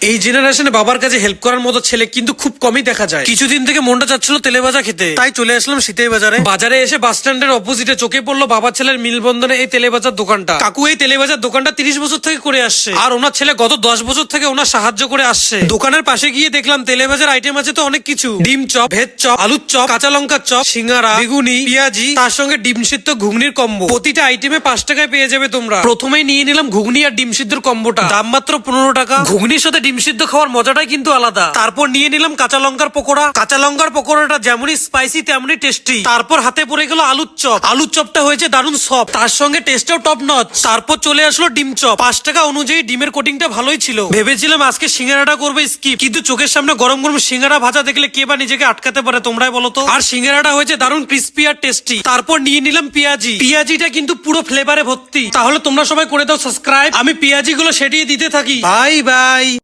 এই জেনারেশনে বাবার কাছে হেল্প করার মতো ছেলে কিন্তু খুব কমই দেখা যায়। কিছুদিন থেকে মনটা চাচ্ছিল তেলে ভাজা খেতে। তাই চলে আসলাম শীতেই বাজারে। বাজারে এসে বাস স্ট্যান্ডের অপোজিটে চোখে পড়ল বাবার ছেলের মিলবন্ধনে এই তেলে ভাজার দোকানটা। কাকু এই তেলে ভাজার দোকানটা তিরিশ বছর থেকে করে আসছে। আর ওনার ছেলে গত দশ বছর থেকে ওনার সাহায্য করে আসছে। দোকানের পাশে গিয়ে দেখলাম তেলে ভাজার আইটেম আছে তো অনেক কিছু। ডিম চপ, ভেজ চপ, আলুর চপ, কাঁচা লঙ্কার চপ, সিঙ্গারা, বেগুনি, পেঁয়াজি, তার সঙ্গে ডিম সিদ্ধ ঘুগনির কম্বো প্রতিটা আইটেমে পাঁচ টাকায় পেয়ে যাবে তোমরা। প্রথমেই নিয়ে নিলাম ঘুগনি আর ডিম সিদ্ধর কম্বোটা দাম মাত্র পনেরো টাকা। ঘুগনির সাথে ডিম সিদ্ধ খাওয়ার মজাটাই কিন্তু আলাদা। তারপর নিয়ে নিলাম কাঁচা লঙ্কার পকোড়া। কাঁচা লঙ্কার পকোড়াটা যেমনই স্পাইসি তেমনই টেস্টি তারপর হাতে পড়ে গেল আলুর চপ। আলুর চপটা হয়েছে দারুণ সফট তার সঙ্গে টেস্টটাও টপ নচ তারপর চলে আসলো ডিম চপ। পাঁচ টাকা অনুযায়ী ডিমের কোটিংটা ভালোই ছিল। ভেবেছিলাম আজকে সিঙ্গারাটা করবে স্কিপ কিন্তু চোখের সামনে গরম গরম সিঙ্গারা ভাজা দেখলে কে বা নিজেকে আটকাতে পারে তোমরাই বলো তো? আর সিঙ্গারাটা হয়েছে দারুণ ক্রিস্পি আর টেস্টি তারপর নিয়ে নিলাম পেঁয়াজি। পেঁয়াজিটা কিন্তু পুরো ফ্লেভারে ভর্তি। তাহলে তোমরা সবাই করে দাও সাবস্ক্রাইব আমি পেঁয়াজি গুলো সেটিয়ে দিতে থাকি। Bye bye